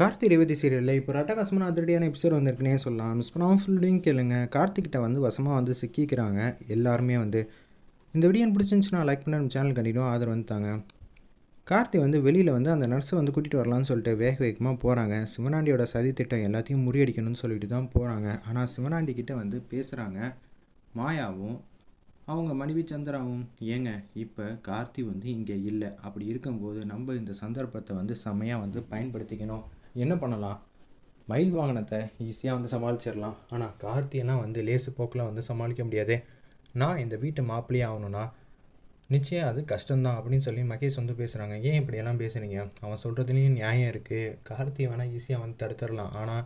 கார்த்தி ரேவதி சீரியலில் இப்போ ரட்டகாசமான அதிரடியான எபிசோட் வந்திருக்குனே சொல்லலாம். மிஸ் பண்ணாமல் ஃபுல்லையும் கேளுங்க. கார்த்திக்கிட்ட வந்து வசமாக வந்து சிக்கிக்கிறாங்க. எல்லாருமே வந்து இந்த வீடியோ பிடிச்சிருந்துச்சுன்னா லைக் பண்ண நம்ம சேனல் கண்டிப்பாக ஆதரவு வந்துட்டாங்க கார்த்தி வந்து வெளியில் வந்து அந்த நர்ஸை வந்து கூட்டிகிட்டு வரலான்னு சொல்லிட்டு வேக வேகமாக போகிறாங்க சிவனாண்டியோட சதி திட்டம் எல்லாத்தையும் முறியடிக்கணும்னு சொல்லிட்டு தான் போகிறாங்க ஆனால் சிவனாண்டி கிட்டே வந்து பேசுகிறாங்க மாயாவும் அவங்க மனைவி சந்திராவும் ஏங்க இப்போ கார்த்தி வந்து இங்கே இல்லை. அப்படி இருக்கும்போது நம்ம இந்த சந்தர்ப்பத்தை வந்து செம்மையாக வந்து பயன்படுத்திக்கணும். என்ன பண்ணலாம்? மயில் வாகனத்தை ஈஸியாக வந்து சமாளிச்சிடலாம். ஆனால் கார்த்தியெல்லாம் வந்து லேசு போக்கில் வந்து சமாளிக்க முடியாது. நான் இந்த வீட்டு மாப்பிள்ளையே ஆகணும்னா நிச்சயம் அது கஷ்டம்தான் அப்படின்னு சொல்லி மகேஷ் வந்து பேசுகிறாங்க ஏன் இப்படியெல்லாம் பேசுகிறீங்க அவன் சொல்கிறதுலேயும் நியாயம் இருக்குது கார்த்தியை வேணால் ஈஸியாக வந்து தடுத்துடலாம். ஆனால்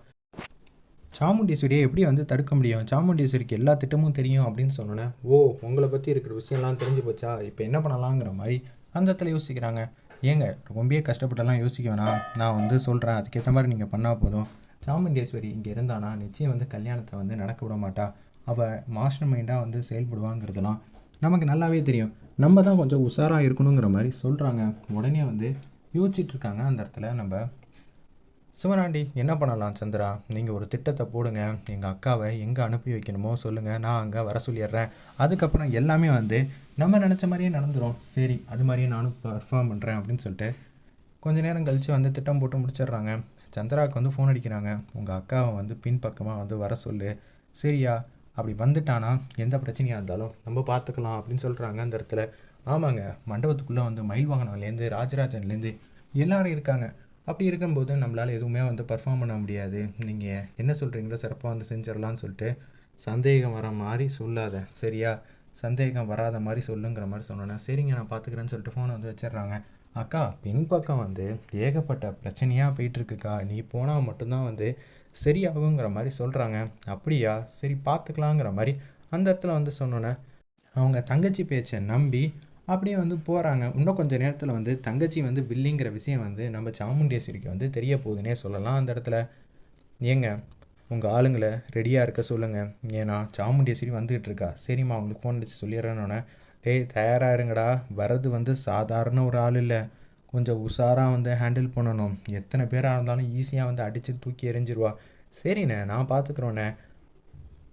சாமுண்டீஸ்வரியை எப்படி வந்து தடுக்க முடியும்? சாமுண்டீஸ்வரிக்கு எல்லா திட்டமும் தெரியும் அப்படின்னு சொன்னோன்னே ஓ உங்களை பற்றி இருக்கிற விஷயம்லாம் தெரிஞ்சு போச்சா? இப்போ என்ன பண்ணலாங்கிற மாதிரி அந்த இடத்துல யோசிக்கிறாங்க. ஏங்க ரொம்பவே கஷ்டப்பட்டெல்லாம் யோசிக்க வேணாம். நான் வந்து சொல்கிறேன் அதுக்கேற்ற மாதிரி நீங்கள் பண்ணால் போதும். சாமுண்டேஸ்வரி இங்கே இருந்தானா? நிச்சயம் வந்து கல்யாணத்தை வந்து நடக்க விட மாட்டா. அவள் மாஸ்டர் மைண்டாக வந்து செயல்படுவாங்கிறதுலாம் நமக்கு நல்லாவே தெரியும். நம்ம தான் கொஞ்சம் உஷாராக இருக்கணுங்கிற மாதிரி சொல்கிறாங்க உடனே வந்து யோசிச்சுட்ருக்காங்க அந்த இடத்துல நம்ம சிவனாண்டி என்ன பண்ணலாம் சந்திரா? நீங்கள் ஒரு திட்டத்தை போடுங்க. எங்கள் அக்காவை எங்கே அனுப்பி வைக்கணுமோ சொல்லுங்கள் நான் அங்கே வர சொல்லிடுறேன். அதுக்கப்புறம் எல்லாமே வந்து நம்ம நினச்ச மாதிரியே நடந்துரும். சரி அது மாதிரியே நானும் பர்ஃபார்ம் பண்ணுறேன் அப்படின்னு சொல்லிட்டு கொஞ்ச நேரம் கழித்து வந்து திட்டம் போட்டு முடிச்சிடுறாங்க. சந்திராவுக்கு வந்து ஃபோன் அடிக்கிறாங்க. உங்கள் அக்காவை வந்து பின்பக்கமாக வந்து வர சொல்லு. சரியா? அப்படி வந்துட்டானா? எந்த பிரச்சனையாக இருந்தாலும் நம்ம பார்த்துக்கலாம் அப்படின்னு சொல்கிறாங்க அந்த இடத்துல. ஆமாங்க மண்டபத்துக்குள்ளே வந்து மயில் வாகனம்லேருந்து ராஜராஜன்லேருந்து எல்லாரும் இருக்காங்க. அப்படி இருக்கும்போது நம்மளால் எதுவுமே வந்து பர்ஃபார்ம் பண்ண முடியாது. நீங்கள் என்ன சொல்கிறீங்களோ சிறப்பாக வந்து செஞ்சிடலான்னு சொல்லிட்டு சந்தேகம் வர மாதிரி சொல்லாத சரியா? சந்தேகம் வராத மாதிரி சொல்லுங்கிற மாதிரி சொன்னோன்னே சரிங்க நான் பார்த்துக்கிறேன்னு சொல்லிட்டு ஃபோனை வந்து வச்சிடுறாங்க. அக்கா பின்பக்கம் வந்து ஏகப்பட்ட பிரச்சனையாக போயிட்டுருக்குக்கா. நீ போனால் மட்டும்தான் வந்து சரியாகுங்கிற மாதிரி சொல்கிறாங்க அப்படியா? சரி பார்த்துக்கலாங்கிற மாதிரி அந்த இடத்துல வந்து சொன்னோன்னே அவங்க தங்கச்சி பேச்சை நம்பி அப்படியே வந்து போகிறாங்க இன்னும் கொஞ்சம் நேரத்தில் வந்து தங்கச்சி வந்து வில்லிங்கிற விஷயம் வந்து நம்ம சாமுண்டேஸ்வரிக்கு வந்து தெரிய போகுதுன்னே சொல்லலாம். அந்த இடத்துல ஏங்க உங்கள் ஆளுங்களை ரெடியாக இருக்க சொல்லுங்கள் ஏன்னா சாமுண்டேஸ்வரி வந்துகிட்டு இருக்கா. சரிம்மா அவங்களுக்கு ஃபோன் அடிச்சு சொல்லிடுறேன்னொன்னே டேய் தயாராக இருங்கடா. வர்றது வந்து சாதாரண ஒரு ஆள் இல்லை. கொஞ்சம் உஷாராக வந்து ஹேண்டில் பண்ணணும். எத்தனை பேராக இருந்தாலும் ஈஸியாக வந்து அடித்து தூக்கி எறிஞ்சிருவா. சரிண்ணே நான் பார்த்துக்குறோண்ணே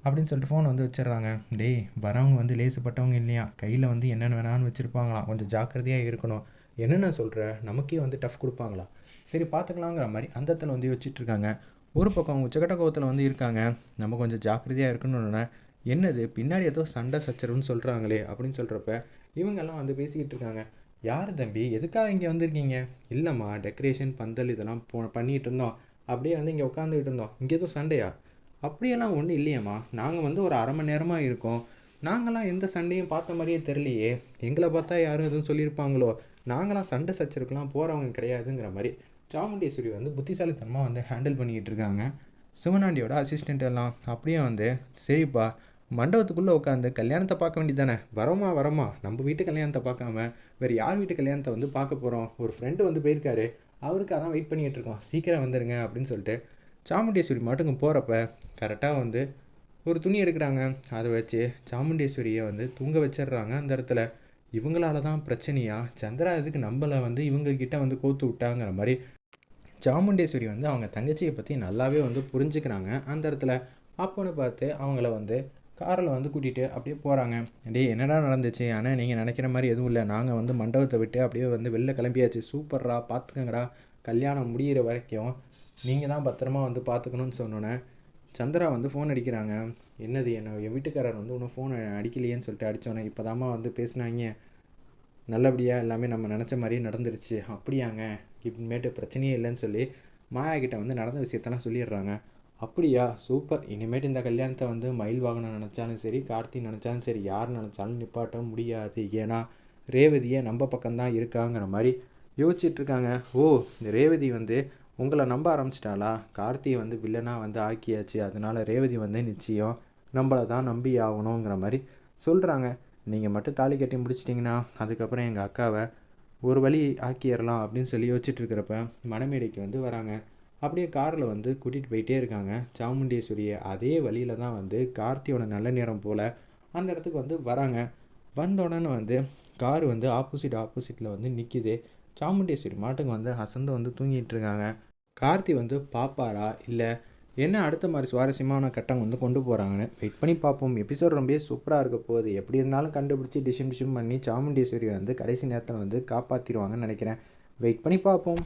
அப்படின்னு சொல்லிட்டு ஃபோன் வந்து வச்சிடுறாங்க. டேய் வரவங்க வந்து லேசுப்பட்டவங்க இல்லையா? கையில் வந்து என்னென்ன வேணாலும் வச்சுருப்பாங்களாம். கொஞ்சம் ஜாக்கிரதையாக இருக்கணும். என்னென்ன சொல்கிற நமக்கே வந்து டஃப் கொடுப்பாங்களா? சரி பார்த்துக்கலாங்கிற மாதிரி அந்த இடத்துல வந்து வச்சிட்ருக்காங்க ஒரு பக்கம் உச்சக்கட்ட கோவத்தில் வந்து இருக்காங்க. நம்ம கொஞ்சம் ஜாக்கிரதையாக இருக்கணும்னு என்னது பின்னாடி ஏதோ சண்டை சச்சரவுன்னு சொல்கிறாங்களே அப்படின்னு சொல்கிறப்ப இவங்கெல்லாம் வந்து பேசிக்கிட்டு இருக்காங்க. யார் தம்பி? எதுக்காக இங்கே வந்திருக்கீங்க? இல்லைம்மா டெக்கரேஷன் பந்தல் இதெல்லாம் போ பண்ணிகிட்டு இருந்தோம். அப்படியே வந்து இங்கே உட்காந்துக்கிட்டு இருந்தோம். இங்கே எதுவும் சண்டையா? அப்படியெல்லாம் ஒன்றும் இல்லையம்மா. நாங்கள் வந்து ஒரு அரை மணி நேரமாக இருக்கோம். நாங்களாம் எந்த சண்டையும் பார்த்த மாதிரியே தெரியலையே. எங்களை பார்த்தா யாரும் எதுவும் சொல்லியிருப்பாங்களோ? நாங்களாம் சண்டை சச்சருக்கெலாம் போகிறவங்க கிடையாதுங்கிற மாதிரி சாமுண்டேஸ்வரி வந்து புத்திசாலித்தனமாக வந்து ஹேண்டில் பண்ணிக்கிட்டு இருக்காங்க. சிவனாண்டியோட அசிஸ்டண்ட் எல்லாம் அப்படியே வந்து சரிப்பா மண்டபத்துக்குள்ளே உட்காந்து கல்யாணத்தை பார்க்க வேண்டியது தானே வரோமா வரோமா? நம்ம வீட்டு கல்யாணத்தை பார்க்காம வேறு யார் வீட்டு கல்யாணத்தை வந்து பார்க்க போகிறோம் ஒரு ஃப்ரெண்டு வந்து போயிருக்காரு. அவருக்கு அதான் வெயிட் பண்ணிகிட்டு இருக்கோம். சீக்கிரம் வந்துடுங்க அப்படின்னு சொல்லிட்டு சாமுண்டேஸ்வரி மாட்டுக்கு போகிறப்ப கரெக்டாக வந்து ஒரு துணி எடுக்கிறாங்க. அதை வச்சு சாமுண்டேஸ்வரியை வந்து தூங்க வச்சிடுறாங்க அந்த இடத்துல. இவங்களால தான் பிரச்சனையா? சந்திரா இதுக்கு நம்மளை வந்து இவங்கக்கிட்ட வந்து கோத்து விட்டாங்கிற மாதிரி சாமுண்டேஸ்வரி வந்து அவங்க தங்கச்சியை பற்றி நல்லாவே வந்து புரிஞ்சுக்கிறாங்க. அந்த இடத்துல அப்போன்னு பார்த்து அவங்கள வந்து காரில் வந்து கூட்டிகிட்டு அப்படியே போகிறாங்க டேய் என்னடா நடந்துச்சு? ஆனால் நீங்கள் நினைக்கிற மாதிரி எதுவும் இல்லை. நாங்கள் வந்து மண்டபத்தை விட்டு அப்படியே வந்து வெளில கிளம்பியாச்சு. சூப்பர்ரா பார்த்துக்கங்கடா கல்யாணம் முடிகிற வரைக்கும் நீங்கள் தான் பத்திரமா வந்து பார்த்துக்கணும்னு சொன்னோன்னே சந்திரா வந்து ஃபோன் அடிக்கிறாங்க. என்னது என்ன என் வீட்டுக்காரர் வந்து இன்னும் ஃபோன் அடிக்கலையேன்னு சொல்லிட்டு அடித்தோன்னே இப்போ தாம்மா வந்து பேசினாங்க. நல்லபடியாக எல்லாமே நம்ம நினச்ச மாதிரியே நடந்துருச்சு. அப்படியாங்க இனிமேட்டு பிரச்சனையே இல்லைன்னு சொல்லி மாயா கிட்ட வந்து நடந்த விஷயத்தெல்லாம் சொல்லிடுறாங்க. அப்படியா சூப்பர் இனிமேட்டு இந்த கல்யாணத்தை வந்து மயில் வாகனம் நினச்சாலும் சரி கார்த்தி நினச்சாலும் சரி யார் நினச்சாலும் நிப்பாட்ட முடியாது. ஏன்னா ரேவதியை நம்ம பக்கம்தான் இருக்காங்கிற மாதிரி யோசிச்சுட்ருக்காங்க ஓ இந்த ரேவதி வந்து உங்களை நம்ப ஆரம்பிச்சிட்டாளா? கார்த்தியை வந்து வில்லனாக வந்து ஆக்கியாச்சு. அதனால் ரேவதி வந்து நிச்சயம் நம்மளை தான் நம்பி ஆகணுங்கிற மாதிரி சொல்கிறாங்க நீங்கள் மட்டும் தாலி கட்டி முடிச்சிட்டிங்கன்னா அதுக்கப்புறம் எங்கள் அக்காவை ஒரு வழி ஆக்கிடலாம் அப்படின்னு சொல்லி யோசிச்சுட்டு இருக்கிறப்ப மணமேடைக்கு வந்து வராங்க. அப்படியே காரில் வந்து கூட்டிகிட்டு போயிட்டே இருக்காங்க. சாமுண்டேஸ்வரியை அதே வழியில் தான் வந்து கார்த்தியோட நல்ல நேரம் போல் அந்த இடத்துக்கு வந்து வராங்க. வந்த உடனே வந்து கார் வந்து ஆப்போசிட் ஆப்போசிட்டில் வந்து நிற்கிது சாமுண்டேஸ்வரி மாட்டுக்கு வந்து அசந்து வந்து தூங்கிட்டு இருக்காங்க. கார்த்தி வந்து பாப்பாரா? இல்லை என்ன அடுத்த மாதிரி சுவாரஸ்யமான கட்டம் வந்து கொண்டு போகிறாங்கன்னு வெயிட் பண்ணி பார்ப்போம். எபிசோட் ரொம்ப சூப்பராக இருக்க போகுது. எப்படி இருந்தாலும் கண்டுபிடிச்சி டிஷம் டிஷம் பண்ணி சாமுண்டீஸ்வரி வந்து கடைசி நேரத்தில் வந்து காப்பாற்றிடுவாங்கன்னு நினைக்கிறேன். வெயிட் பண்ணி பார்ப்போம்.